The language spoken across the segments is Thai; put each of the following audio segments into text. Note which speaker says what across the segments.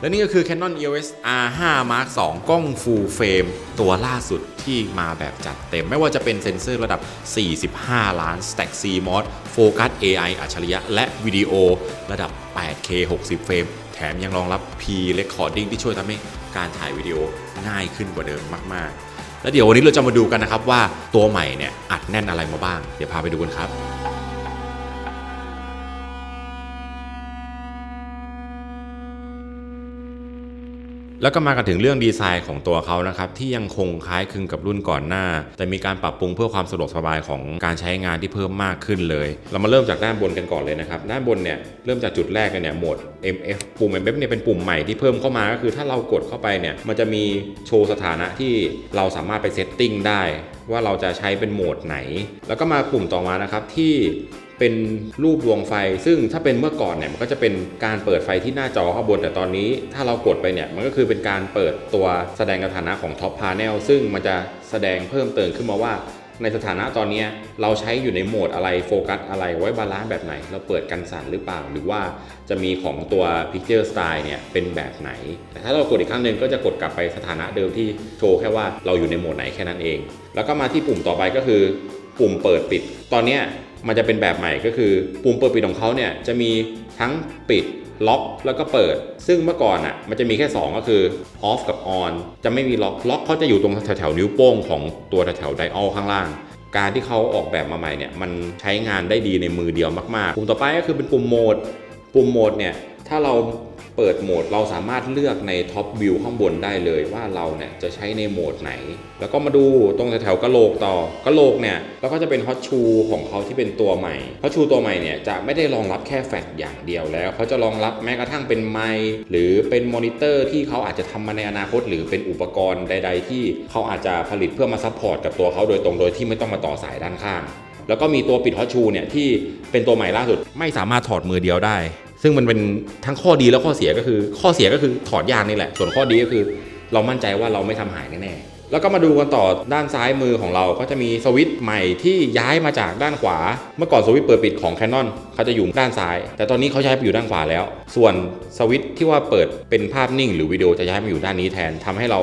Speaker 1: และนี่ก็คือ Canon EOS R5 Mark II กล้อง Full Frame ตัวล่าสุดที่มาแบบจัดเต็ม ไม่ว่าจะเป็นเซ็นเซอร์ระดับ 45 ล้าน Stack CMOS โฟกัส AI อัจฉริยะ และวิดีโอระดับ 8K 60 เฟรม แถมยังรองรับ P Recording ที่ช่วยทำให้การถ่ายวิดีโอง่ายขึ้นกว่าเดิมมาก ๆ แล้วเดี๋ยววันนี้เราจะมาดูกันนะครับว่าตัวใหม่เนี่ยอัดแน่นอะไรมาบ้าง เดี๋ยวพาไปดูกันครับ แล้วก็มากันถึงเรื่องดีไซน์ของตัวเขานะครับที่ยังคงคล้ายคลึงกับรุ่นก่อนหน้า แต่มีการปรับปรุงเพื่อความสะดวกสบายของการใช้งานที่เพิ่มมากขึ้นเลย เรามาเริ่มจากด้านบนกันก่อนเลยนะครับด้านบนเนี่ยเริ่มจากจุดแรกกันเนี่ยโหมด MF ปุ่ม MF เนี่ยเป็นปุ่มใหม่ที่เพิ่มเข้ามาก็คือถ้าเรากดเข้าไปเนี่ยมันจะมีโชว์สถานะที่เราสามารถไปเซตติ้งได้ ว่าเราจะใช้เป็นโหมดไหน แล้วก็มาปุ่มต่อมานะครับที่เป็นรูปดวงไฟ ซึ่งถ้าเป็นเมื่อก่อนเนี่ยมันก็จะเป็นการเปิดไฟที่หน้าจอข้างบน แต่ตอนนี้ถ้าเรากดไปเนี่ยมันก็คือเป็นการเปิดตัวแสดงสถานะของท็อปพาเนลซึ่งมันจะแสดงเพิ่มเติมขึ้นมาว่า ในสถานะตอนนี้เราใช้อยู่ในโหมดอะไรโฟกัสอะไรไว้บาลานซ์แบบไหน เราเปิดกันสั่นหรือเปล่า หรือว่าจะมีของตัว Picture Style เนี่ยเป็นแบบไหน แต่ถ้าเรากดอีกครั้งหนึ่งก็จะกดกลับไปสถานะเดิมที่โชว์แค่ว่าเราอยู่ในโหมดไหนแค่นั้นเอง แล้วก็มาที่ปุ่มต่อไปก็คือ ปุ่มเปิดปิด ตอนนี้มันจะเป็นแบบใหม่ก็คือ ปุ่มเปิดปิดของเขาเนี่ยจะมีทั้งปิด ล็อกแล้วก็เปิด ซึ่งเมื่อก่อนอะมันจะมีแค่ 2 ก็คือ off กับ on จะไม่มีล็อกล็อกเขาจะอยู่ตรงแถวๆนิ้วโป้งของตัวแถวๆไดออลข้างล่างการที่เขาออกแบบมาใหม่เนี่ยมันใช้งานได้ดีในมือเดียวมากๆ ปุ่มต่อไปก็คือเป็นปุ่มโหมด ปุ่มโหมดเนี่ยถ้าเรา เปิดโหมดเราสามารถเลือกในท็อปวิวข้างบนได้เลยว่าเราเนี่ยจะใช้ในโหมดไหน แล้วก็มาดูตรงแถวๆกะโหลกต่อกะโหลกเนี่ยแล้วก็จะเป็นฮอตชูของเขาที่เป็นตัวใหม่ฮอตชูตัวใหม่เนี่ยจะไม่ได้รองรับแค่แฟลชอย่างเดียวแล้วเขาจะรองรับแม้กระทั่งเป็นไมค์หรือเป็นมอนิเตอร์ที่เขาอาจจะทำมาในอนาคต หรือเป็นอุปกรณ์ใด ๆ ที่เขาอาจจะผลิตเพื่อมาซัพพอร์ตกับตัวเขาโดยตรงโดยที่ไม่ต้องมาต่อสายด้านข้างแล้วก็มีตัวปิดฮอตชูเนี่ยที่เป็นตัวใหม่ล่าสุดไม่สามารถถอดมือเดียวได้ ซึ่งมันเป็นทั้งข้อดีและข้อเสียก็คือ ข้อเสียก็คือถอดยากนี่แหละ ส่วนข้อดีก็คือ เรามั่นใจว่าเราไม่ทำหายแน่ๆแล้วก็มาดูกันต่อด้านซ้ายมือของเราก็จะมีสวิตช์ใหม่ที่ย้ายมาจากด้านขวา เมื่อก่อนสวิตช์เปิดปิดของ Canon เขาจะอยู่ด้านซ้าย แต่ตอนนี้เขาย้ายไปอยู่ด้านขวาแล้ว ส่วนสวิตช์ที่ว่าเปิดเป็นภาพนิ่ง หรือวิดีโอจะย้ายมาอยู่ด้านนี้แทนทำให้เรา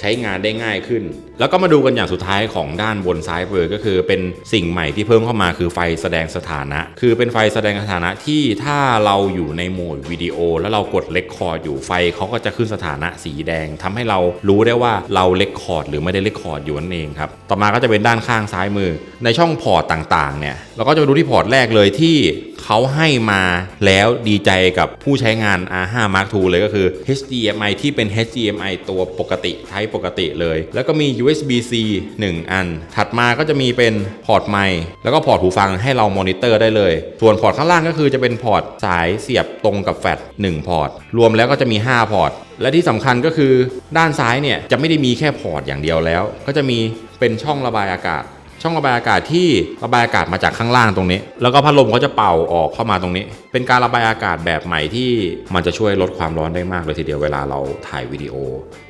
Speaker 1: ใช้งานได้ง่ายขึ้น แล้วก็มาดูกันอย่างสุดท้ายของด้านบนซ้ายมือก็คือเป็นสิ่งใหม่ที่เพิ่มเข้ามาคือไฟแสดงสถานะ คือเป็นไฟแสดงสถานะที่ถ้าเราอยู่ในโหมดวิดีโอ แล้วเรากดเลคคอร์ดอยู่ไฟเขาก็จะขึ้นสถานะสีแดงทำให้เรารู้ได้ว่าเราเลคคอร์ดหรือไม่ได้เลคคอร์ดอยู่นั่นเองครับต่อมาก็จะเป็นด้านข้างซ้ายมือ ในช่องพอร์ตต่างๆเนี่ยเราก็จะไปดูที่พอร์ตแรกเลยที่เขาให้มาแล้วดีใจกับผู้ใช้งาน R5 Mark II เลยก็คือ HDMI ที่เป็น HDMI ตัวปกติไทปกติเลย แล้วก็มี USB-C 1 อัน ถัดมาก็จะมีเป็นพอร์ตไมค์แล้วก็พอร์ตหูฟังให้เรามอนิเตอร์ได้เลย ส่วนพอร์ตข้างล่างก็คือจะเป็นพอร์ตสายเสียบตรงกับแฟลช1พอร์ต รวมแล้วก็จะมี 5 พอร์ต และที่สำคัญก็คือด้านซ้ายเนี่ยจะไม่ได้มีแค่พอร์ตอย่างเดียวแล้ว ก็จะมีเป็นช่องระบายอากาศ ช่องระบายอากาศที่ระบายอากาศมาจากข้างล่างตรงนี้ แล้วก็พัดลมเขาจะเป่าออกเข้ามาตรงนี้ เป็นการระบายอากาศแบบใหม่ที่มันจะช่วยลดความร้อนได้มากเลยทีเดียวเวลาเราถ่ายวิดีโอ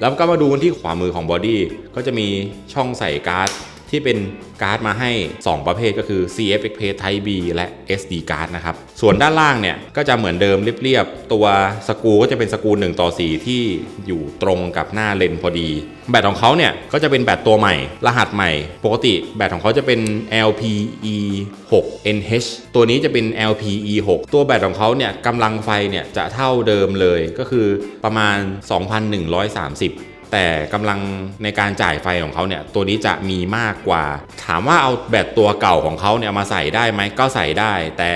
Speaker 1: แล้วก็มาดูกันที่ขวามือของบอดี้ก็จะมีช่องใส่กาซ ที่เป็นการ์ดมาให้ 2 ประเภทก็คือ CF Express Type B และ SD card นะครับ ส่วนด้านล่างเนี่ยก็จะเหมือนเดิมเรียบๆ ตัวสกูก็จะเป็นสกู1ต่อ 4 ที่อยู่ตรงกับหน้าเลนพอดี แบตของเขาเนี่ยก็จะเป็นแบตตัวใหม่ รหัสใหม่ ปกติแบตของเขาจะเป็น LPE 6 NH ตัวนี้จะเป็น LPE 6ตัวแบตของเขาเนี่ยกำลังไฟเนี่ยจะเท่าเดิมเลยก็คือประมาณ 2,130 แต่กำลังในการจ่ายไฟของเขาเนี่ยตัวนี้จะมีมากกว่า ถามว่าเอาแบตตัวเก่าของเขาเนี่ยมาใส่ได้ไหมก็ใส่ได้ แต่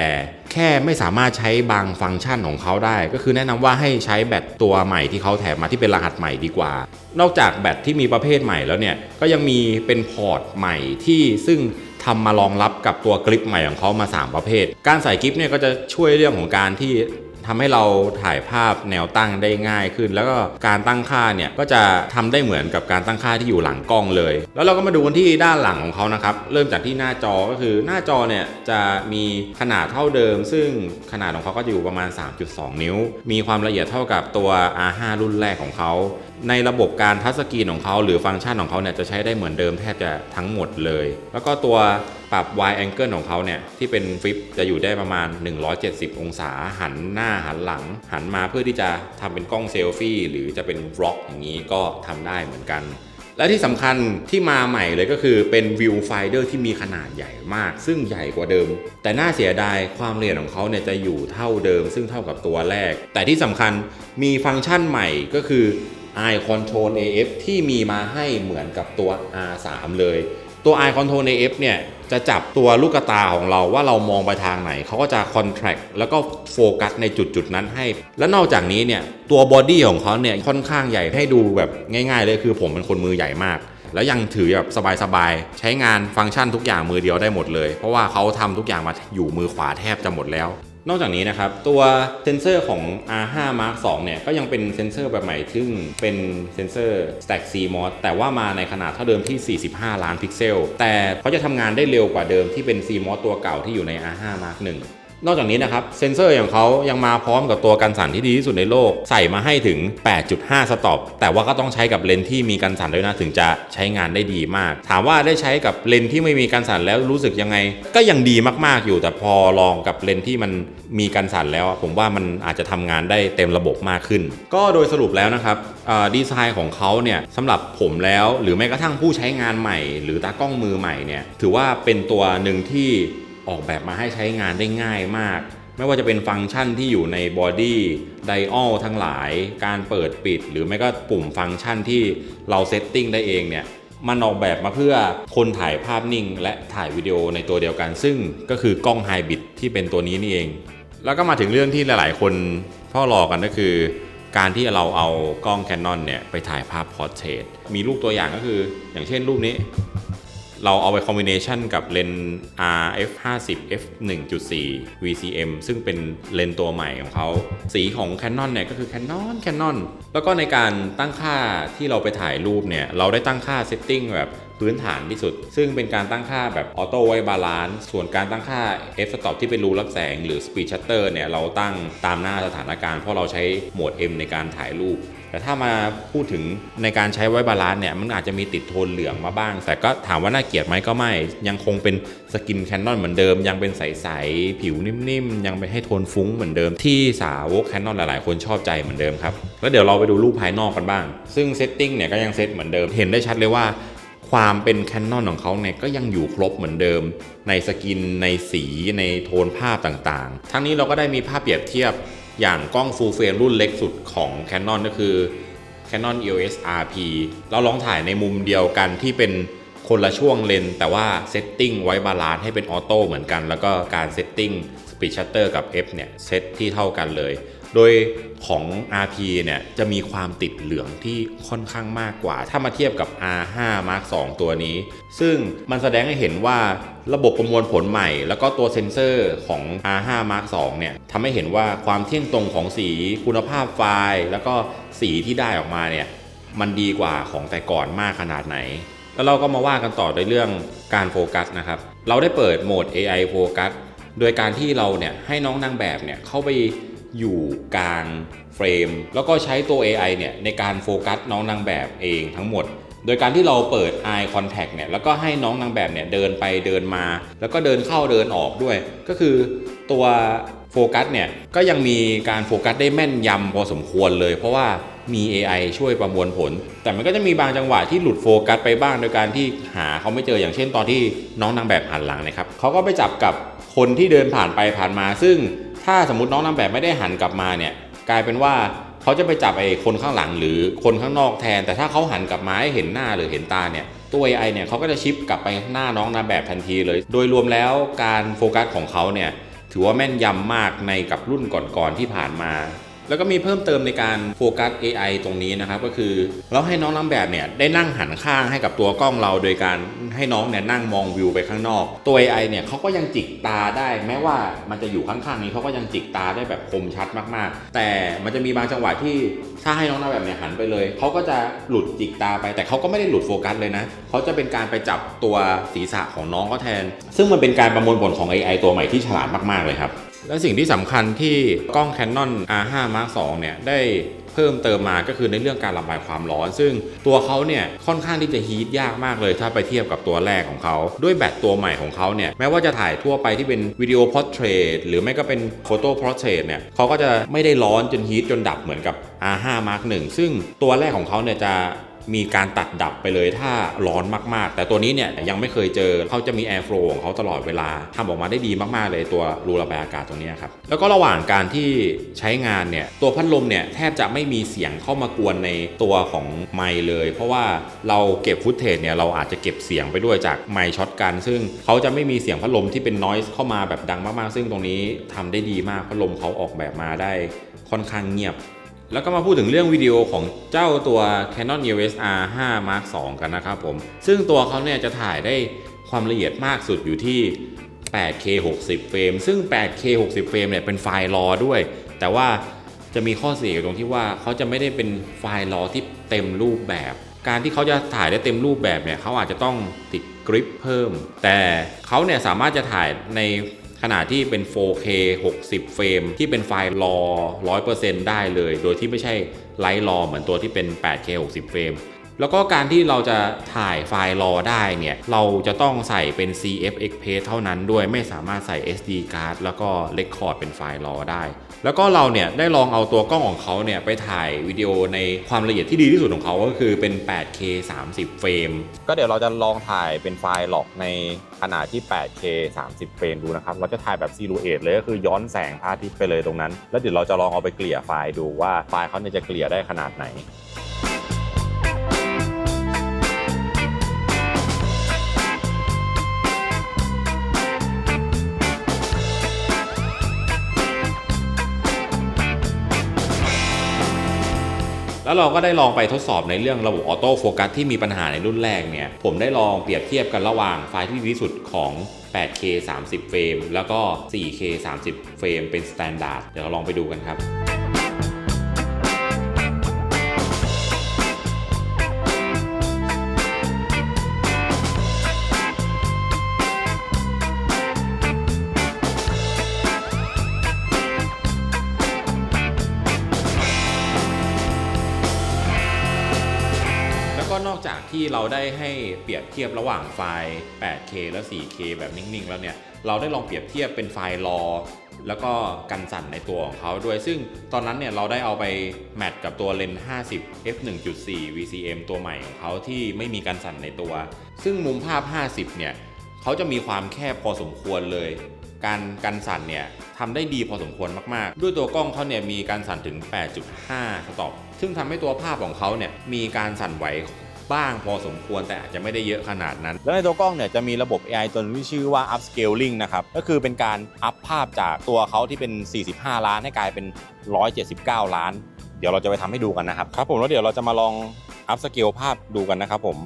Speaker 1: แค่ไม่สามารถใช้บางฟังก์ชันของเขาได้ ก็คือแนะนำว่าให้ใช้แบตตัวใหม่ที่เขาแถมมาที่เป็นรหัสใหม่ดีกว่า นอกจากแบตที่มีประเภทใหม่แล้วเนี่ยก็ยังมีเป็นพอร์ตใหม่ที่ซึ่งทำมารองรับกับตัวกริปใหม่ของเขามา 3 ประเภท การใส่กริปเนี่ยก็จะช่วยเรื่องของการที่ ทำให้เราถ่ายภาพแนวตั้งได้ง่ายขึ้น แล้วก็การตั้งค่าเนี่ยก็จะทำได้เหมือนกับการตั้งค่าที่อยู่หลังกล้องเลย แล้วเราก็มาดูกันที่ด้านหลังของเขานะครับ เริ่มจากที่หน้าจอก็คือหน้าจอเนี่ยจะมีขนาดเท่าเดิม ซึ่งขนาดของเขาก็จะอยู่ประมาณ 3.2 นิ้ว มีความละเอียดเท่ากับตัว R5 รุ่นแรกของเขา ในระบบการทัชสกรีนของเขาหรือฟังก์ชันของเขาเนี่ยจะใช้ได้เหมือนเดิมแทบจะทั้งหมดเลย แล้วก็ตัวปรับ wide angle ของเขาเนี่ยที่เป็นฟลิปจะอยู่ได้ประมาณ 170 องศา หันหน้าหันหลัง หันมาเพื่อที่จะทำเป็นกล้องเซลฟี่ หรือจะเป็นบล็อกอย่างนี้ก็ทำได้เหมือนกัน และที่สำคัญที่มาใหม่เลยก็คือเป็นวิวไฟเดอร์ที่มีขนาดใหญ่มาก ซึ่งใหญ่กว่าเดิม แต่น่าเสียดายความละเอียดของเขาเนี่ยจะอยู่เท่าเดิม ซึ่งเท่ากับตัวแรก แต่ที่สำคัญมีฟังก์ชันใหม่ก็คือ Eye Control AF ที่มีมาให้เหมือนกับตัว R3 เลย ตัว Eye Control AF เนี่ยจะจับตัวลูกตาของเราว่าเรามองไปทางไหน เขาก็จะ contract แล้วก็โฟกัสในจุดจุดนั้นให้ และนอกจากนี้เนี่ยตัวบอดี้ของเขาเนี่ยค่อนข้างใหญ่ให้ดูแบบง่าย ๆ เลยคือผมเป็นคนมือใหญ่มาก แล้วยังถือแบบสบายๆ ใช้งานฟังก์ชันทุกอย่างมือเดียวได้หมดเลย เพราะว่าเขาทำทุกอย่างมาอยู่มือขวาแทบจะหมดแล้ว นอกจากนี้นะครับ ตัวเซนเซอร์ของ R5 Mark 2เนี่ยก็ยังเป็นเซนเซอร์แบบใหม่ซึ่งเป็นเซนเซอร์ Stack CMOS แต่ว่ามาในขนาดเท่าเดิมที่ 45 ล้านพิกเซล แต่เขาจะทำงานได้เร็วกว่าเดิมที่เป็น CMOS ตัวเก่าที่อยู่ใน R5 Mark 1 นอกจากนี้นะครับเซนเซอร์อย่างเขายังมาพร้อมกับตัวกันสั่นที่ดีที่สุดในโลก ใส่มาให้ถึง 8.5 สต็อปแต่ว่าก็ต้องใช้กับเลนส์ที่มีกันสั่นด้วยนะถึงจะใช้งานได้ดีมาก ถามว่าได้ใช้กับเลนส์ที่ไม่มีกันสั่นแล้วรู้สึกยังไง ก็ยังดีมากๆอยู่ แต่พอลองกับเลนส์ที่มันมีกันสั่นแล้ว ผมว่ามันอาจจะทำงานได้เต็มระบบมากขึ้น ก็โดยสรุปแล้วนะครับดีไซน์ของเขาเนี่ยสำหรับผมแล้วหรือแม้กระทั่งผู้ใช้งานใหม่ หรือตากล้องมือใหม่เนี่ยถือว่าเป็นตัวหนึ่งที่ ออกแบบมาให้ใช้งานได้ง่ายมาก ไม่ว่าจะเป็นฟังก์ชันที่อยู่ในบอดี้ไดออลทั้งหลาย การเปิดปิด หรือไม่ก็ปุ่มฟังก์ชันที่เราเซตติ้งได้เองเนี่ยมันออกแบบมาเพื่อคนถ่ายภาพนิ่ง และถ่ายวิดีโอในตัวเดียวกัน ซึ่งก็คือกล้องไฮบริดที่เป็นตัวนี้นี่เอง แล้วก็มาถึงเรื่องที่หลาย ๆ คนเฝ้ารอกันก็คือ การที่เราเอากล้อง Canon เนี่ยไปถ่ายภาพพอร์เทรตมีรูปตัวอย่างก็คือ อย่างเช่นรูปนี้ เราเอาไปคอมบิเนชันกับเลนส์ RF 50 f 1.4 VCM ซึ่งเป็นเลนส์ตัวใหม่ของเขา สีของ Canon เนี่ยก็คือ Canon Canon แล้วก็ในการตั้งค่าที่เราไปถ่ายรูปเนี่ย เราได้ตั้งค่าเซตติ้งแบบพื้นฐานที่สุด ซึ่งเป็นการตั้งค่าแบบออโต้ไว้บาลานซ์ส่วนการตั้งค่า f stop ที่เป็นรูรับแสงหรือ speed shutter เนี่ยเราตั้งตามหน้าสถานการณ์เพราะเราใช้โหมด M ในการถ่ายรูป แต่ถ้ามาพูดถึงในการใช้ไว้บาลานซ์เนี่ยมันอาจจะมีติดโทนเหลืองมาบ้าง แต่ก็ถามว่าน่าเกลียดไหมก็ไม่ ยังคงเป็นสกินแคนนอนเหมือนเดิม ยังเป็นใสๆผิวนิ่มๆ ยังไปให้โทนฟุ้งเหมือนเดิมที่สาวกแคนนอนหลายๆ คนชอบใจเหมือนเดิมครับ แล้วเดี๋ยวเราไปดูรูปภายนอกกันบ้าง ซึ่งเซตติ้งเนี่ยก็ยังเซตเหมือนเดิมเห็นได้ชัดเลยว่าความเป็นแคนนอนของเขาเนี่ยก็ยังอยู่ครบเหมือนเดิม ในสกินในสีในโทนภาพต่างๆ ทั้งนี้เราก็ได้มีภาพเปรียบเทียบ อย่างกล้องฟูลเฟรมรุ่นเล็กสุดของ Canon ก็คือ Canon EOS RP เราลองถ่ายในมุมเดียวกันที่เป็นคนละช่วงเลนแต่ว่าเซตติ้งไว้บาลานซ์ให้เป็นออโต้เหมือนกัน แล้วก็การเซตติ้งสปีดชัตเตอร์กับ F เนี่ยเซตที่เท่ากันเลย โดยของ RP เนี่ยจะมีความติดเหลืองที่ค่อนข้างมากกว่า ถ้ามาเทียบกับ R5 Mark 2 ตัวนี้ ซึ่งมันแสดงให้เห็นว่าระบบประมวลผลใหม่ แล้วก็ตัวเซ็นเซอร์ของ R5 Mark 2 เนี่ยทำให้เห็นว่าความเที่ยงตรงของสีคุณภาพไฟล์ แล้วก็สีที่ได้ออกมาเนี่ยมันดีกว่าของแต่ก่อนมากขนาดไหน แล้วเราก็มาว่ากันต่อในเรื่องการโฟกัสนะครับ เราได้เปิดโหมด AI โฟกัสโดยการที่เราเนี่ยให้น้องนางแบบเนี่ยเข้าไป อยู่กลางเฟรม แล้วก็ใช้ตัว AI เนี่ยในการโฟกัสน้องนางแบบเองทั้งหมด โดยการที่เราเปิด eye contact เนี่ยแล้วก็ให้น้องนางแบบเนี่ยเดินไปเดินมา แล้วก็เดินเข้าเดินออกด้วย ก็คือตัวโฟกัสเนี่ยก็ยังมีการโฟกัสได้แม่นยำพอสมควรเลย เพราะว่ามี AI ช่วยประมวลผล แต่มันก็จะมีบางจังหวะที่หลุดโฟกัสไปบ้าง โดยการที่หาเขาไม่เจออย่างเช่นตอนที่น้องนางแบบหันหลังนะครับเขาก็ไปจับกับคนที่เดินผ่านไปผ่านมา ซึ่ง ถ้าสมมติน้องนางแบบไม่ได้หันกลับมาเนี่ยกลายเป็นว่าเขาจะไปจับไอ้คนข้างหลังหรือคนข้างนอกแทน แต่ถ้าเขาหันกลับมาให้เห็นหน้าหรือเห็นตาเนี่ยตัว AI เนี่ยเขาก็จะชิปกลับไปหน้าน้องนางแบบทันทีเลย โดยรวมแล้วการโฟกัสของเขาเนี่ยถือว่าแม่นยำมากในกับรุ่นก่อนๆที่ผ่านมา แล้วก็มีเพิ่มเติมในการโฟกัส AI ตรงนี้นะครับก็คือเราให้น้องนางแบบเนี่ยได้นั่งหันข้างให้กับตัวกล้องเรา โดยการให้น้องเนี่ยนั่งมองวิวไปข้างนอก ตัว AI เนี่ยเขาก็ยังจิกตาได้แม้ว่ามันจะอยู่ข้างๆนี้เขาก็ยังจิกตาได้แบบคมชัดมากๆ แต่มันจะมีบางจังหวะที่ถ้าให้น้องนางแบบเนี่ยหันไปเลยเขาก็จะหลุดจิกตาไป แต่เขาก็ไม่ได้หลุดโฟกัสเลยนะเขาจะเป็นการไปจับตัวศีรษะของน้องก็แทน ซึ่งมันเป็นการประมวลผลของ AI ตัวใหม่ที่ฉลาดมากๆเลยครับ และสิ่งที่สำคัญที่กล้อง Canon R5 Mark II เนี่ยได้เพิ่มเติมมาก็คือในเรื่องการระบายความร้อน ซึ่งตัวเขาเนี่ยค่อนข้างที่จะฮีทยากมากเลย ถ้าไปเทียบกับตัวแรกของเขา ด้วยแบตตัวใหม่ของเขาเนี่ยแม้ว่าจะถ่ายทั่วไปที่เป็นวิดีโอพอร์เทรตหรือไม่ก็เป็นโฟโต้พอร์เทรตเนี่ยเขาก็จะไม่ได้ร้อนจนฮีทจนดับเหมือนกับ R5 Mark 1ซึ่งตัวแรกของเขาเนี่ยจะ มีการตัดดับไปเลยถ้าร้อนมากๆ แต่ตัวนี้เนี่ยยังไม่เคยเจอเขาจะมี air flow ของเขาตลอดเวลาทำออกมาได้ดีมากๆเลยตัวรูระบายอากาศตรงนี้ครับแล้วก็ระหว่างการที่ใช้งานเนี่ยตัวพัดลมเนี่ยแทบจะไม่มีเสียงเข้ามากวนในตัวของไมค์เลย เพราะว่าเราเก็บฟุตเทจเนี่ยเราอาจจะเก็บเสียงไปด้วยจากไมค์ช็อตกัน ซึ่งเขาจะไม่มีเสียงพัดลมที่เป็น noise เข้ามาแบบดังมากๆ ซึ่งตรงนี้ทำได้ดีมากพัดลมเขาออกแบบมาได้ค่อนข้างเงียบ แล้วก็มาพูดถึงเรื่องวิดีโอของเจ้าตัว Canon EOS R5 Mark II กันนะครับผม ซึ่งตัวเขาเนี่ยจะถ่ายได้ความละเอียดมากสุดอยู่ที่ 8K 60 เฟรม ซึ่ง 8K 60 เฟรมเนี่ยเป็นไฟล์รอด้วย แต่ว่าจะมีข้อเสียตรงที่ว่าเขาจะไม่ได้เป็นไฟล์รอที่เต็มรูปแบบ การที่เขาจะถ่ายได้เต็มรูปแบบเนี่ยเขาอาจจะต้องติดกริปเพิ่ม แต่เขาเนี่ยสามารถจะถ่ายใน ขนาดที่เป็น 4K 60 เฟรม ที่เป็นไฟล์รอ 100%ได้เลย โดยที่ไม่ใช่ไลท์รอเหมือนตัวที่เป็น 8K 60 เฟรม แล้วก็การที่เราจะถ่ายไฟล์รอได้เนี่ย เราจะต้องใส่เป็น CF Express เท่านั้นด้วยไม่สามารถใส่ SD card แล้วก็ Record เป็นไฟล์รอได้ แล้วก็เราเนี่ยได้ลองเอาตัวกล้องของเขาเนี่ยไปถ่ายวิดีโอในความละเอียดที่ดีที่สุดของเขาก็คือเป็น 8K 30 เฟรม
Speaker 2: ก็เดี๋ยวเราจะลองถ่ายเป็นไฟล์หลอกในขนาดที่ 8K 30 เฟรมดูนะครับ เราจะถ่ายแบบซีรูเอทเลยก็คือย้อนแสงพระอาทิตย์ไปเลยตรงนั้น แล้วเดี๋ยวเราจะลองเอาไปเกลี่ยไฟล์ดูว่าไฟล์เขาเนี่ยจะเกลี่ยได้ขนาดไหน
Speaker 1: แล้วเราก็ได้ลองไปทดสอบในเรื่องระบบออโต้โฟกัสที่มีปัญหาในรุ่นแรกเนี่ย ผมได้ลองเปรียบเทียบกันระหว่างไฟล์ที่ดีที่สุดของ 8K 30 เฟรม แล้วก็ 4K 30 เฟรมเป็นสแตนดาร์ด เดี๋ยวเราลองไปดูกันครับ ได้ให้เปรียบเทียบระหว่างไฟล์ 8K และ 4K แบบนิ่งๆ แล้วเนี่ย เราได้ลองเปรียบเทียบเป็นไฟล์รอแล้วก็กันสั่นในตัวของเขาด้วย ซึ่งตอนนั้นเนี่ยเราได้เอาไปแมทกับตัวเลนส์ 50 f 1.4 VCM ตัวใหม่ของเขาที่ไม่มีกันสั่นในตัว ซึ่งมุมภาพ 50 เนี่ยเขาจะมีความแคบพอสมควรเลย การกันสั่นเนี่ยทำได้ดีพอสมควรมากๆ ด้วยตัวกล้องเขาเนี่ยมีการสั่นถึง 8.5 สต็อปซึ่งทำให้ตัวภาพของเขาเนี่ยมีการสั่นไหว บ้างพอสมควรแต่อาจจะไม่ได้เยอะขนาดนั้น
Speaker 2: แล้วในตัวกล้องเนี่ยจะมีระบบ AI ตัวหนึงที่ชื่อว่า upscaling นะครับ ก็คือเป็นการอัพภาพจากตัวเขาที่เป็น 45 ล้านให้กลายเป็น 179 ล้าน เดี๋ยวเราจะไปทำให้ดูกันนะครับครับผมแล้วเดี๋ยวเราจะมาลอง upscale ภาพดูกันนะครับผม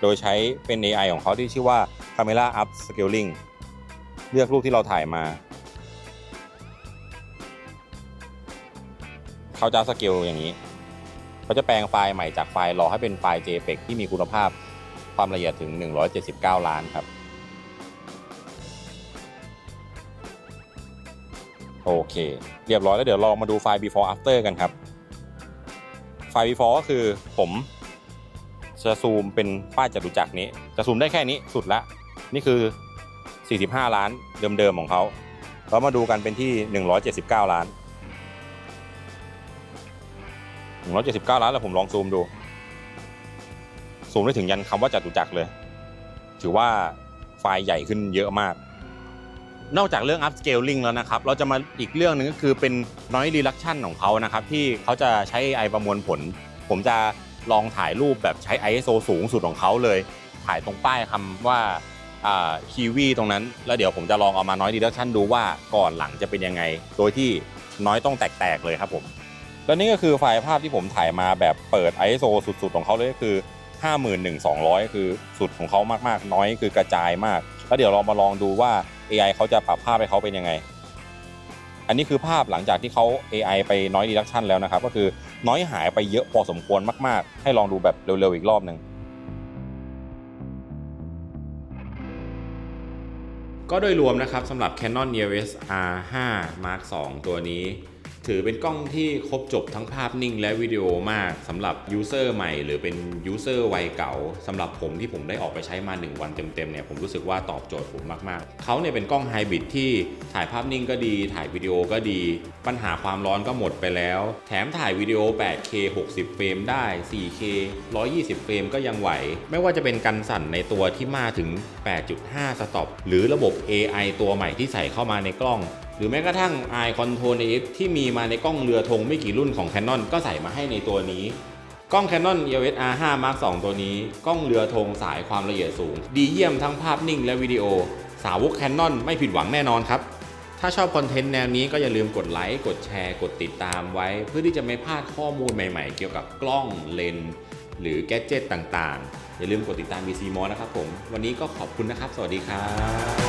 Speaker 2: โดยใช้เป็น AI ของเขาที่ชื่อว่า Camera Upscaling เลือกรูปที่เราถ่ายมาเขาจะ upscale อย่างนี้ เขาจะแปลงไฟล์ใหม่จากไฟล์รอให้เป็นไฟล์ JPEG ที่มีคุณภาพความละเอียดถึง 179 ล้านครับ โอเค เรียบร้อยแล้วเดี๋ยวลองมาดูไฟล์ before after กันครับ ไฟล์ before ก็คือผมจะซูมเป็นป้ายจตุจักรนี้ จะซูมได้แค่นี้สุดละ นี่คือ 45 ล้านเดิมๆของเขา แล้วมาดูกันเป็นที่ 179 ล้าน 179 ล้านแล้วผมลองซูมดู ซูมได้ถึงยันคำว่าจัตุจักรเลย ถือว่าไฟล์ใหญ่ขึ้นเยอะมาก นอกจากเรื่อง upscaling แล้วนะครับ เราจะมาอีกเรื่องหนึ่งก็คือเป็น noise reduction ของเขานะครับ ที่เขาจะใช้ AI ประมวลผล ผมจะลองถ่ายรูปแบบใช้ ISO สูงสุดของเขาเลย ถ่ายตรงป้ายคำว่าคีวีตรงนั้น แล้วเดี๋ยวผมจะลองเอามา noise reduction ดูว่าก่อนหลังจะเป็นยังไง โดยที่น้อยต้องแตกๆเลยครับผม แล้วนี่ก็คือไฟล์ภาพที่ผมถ่ายมาแบบเปิด ISO สุด ๆ ของเขาเลยก็คือ 51200 คือสุดของเขามากๆ น้อยคือกระจายมาก แล้วเดี๋ยวเรามาลองดูว่า AI เขาจะปรับภาพให้เขาเป็นยังไง อันนี้คือภาพหลังจากที่เขา AI ไปน้อย reduction แล้วนะครับ ก็คือน้อยหายไปเยอะพอสมควรมาก ๆ ให้ลองดูแบบเร็ว ๆ อีกรอบหนึ่ง
Speaker 1: ก็โดยรวมนะครับสำหรับ Canon EOS R5 Mark II ตัวนี้ ถือเป็นกล้องที่ครบจบทั้งภาพนิ่งและวิดีโอมากสำหรับยูเซอร์ใหม่หรือเป็นยูเซอร์วัยเก่าสำหรับผมที่ผมได้ออกไปใช้มา 1 วันเต็มๆเนี่ยผมรู้สึกว่าตอบโจทย์ผมมากๆ เขาเนี่ยเป็นกล้องไฮบริดที่ถ่ายภาพนิ่งก็ดี ถ่ายวิดีโอก็ดี ปัญหาความร้อนก็หมดไปแล้ว แถมถ่ายวิดีโอ 8K 60 เฟรมได้ 4K 120 เฟรมก็ยังไหว ไม่ว่าจะเป็นกันสั่นในตัวที่มาถึง 8.5 สต็อปหรือระบบ AI ตัวใหม่ที่ใส่เข้ามาในกล้อง หรือแม้กระทั่ง Eye Control AF ที่มีมาในกล้องเรือธงไม่กี่รุ่นของ Canon ก็ใส่มาให้ในตัวนี้ กล้อง Canon EOS R5 Mark II ตัวนี้ กล้องเรือธงสายความละเอียดสูง ดีเยี่ยมทั้งภาพนิ่งและวิดีโอ สาวก Canon ไม่ผิดหวังแน่นอนครับ ถ้าชอบคอนเทนต์แนวนี้ก็อย่าลืมกดไลค์กดแชร์ กดติดตามไว้ เพื่อที่จะไม่พลาดข้อมูลใหม่ๆ เกี่ยวกับกล้องเลนส์หรือแกดเจิตต่างๆ อย่าลืมกดติดตาม VC m o นะครับผม วันนี้ก็ขอบคุณนะครับ สวัสดีครับ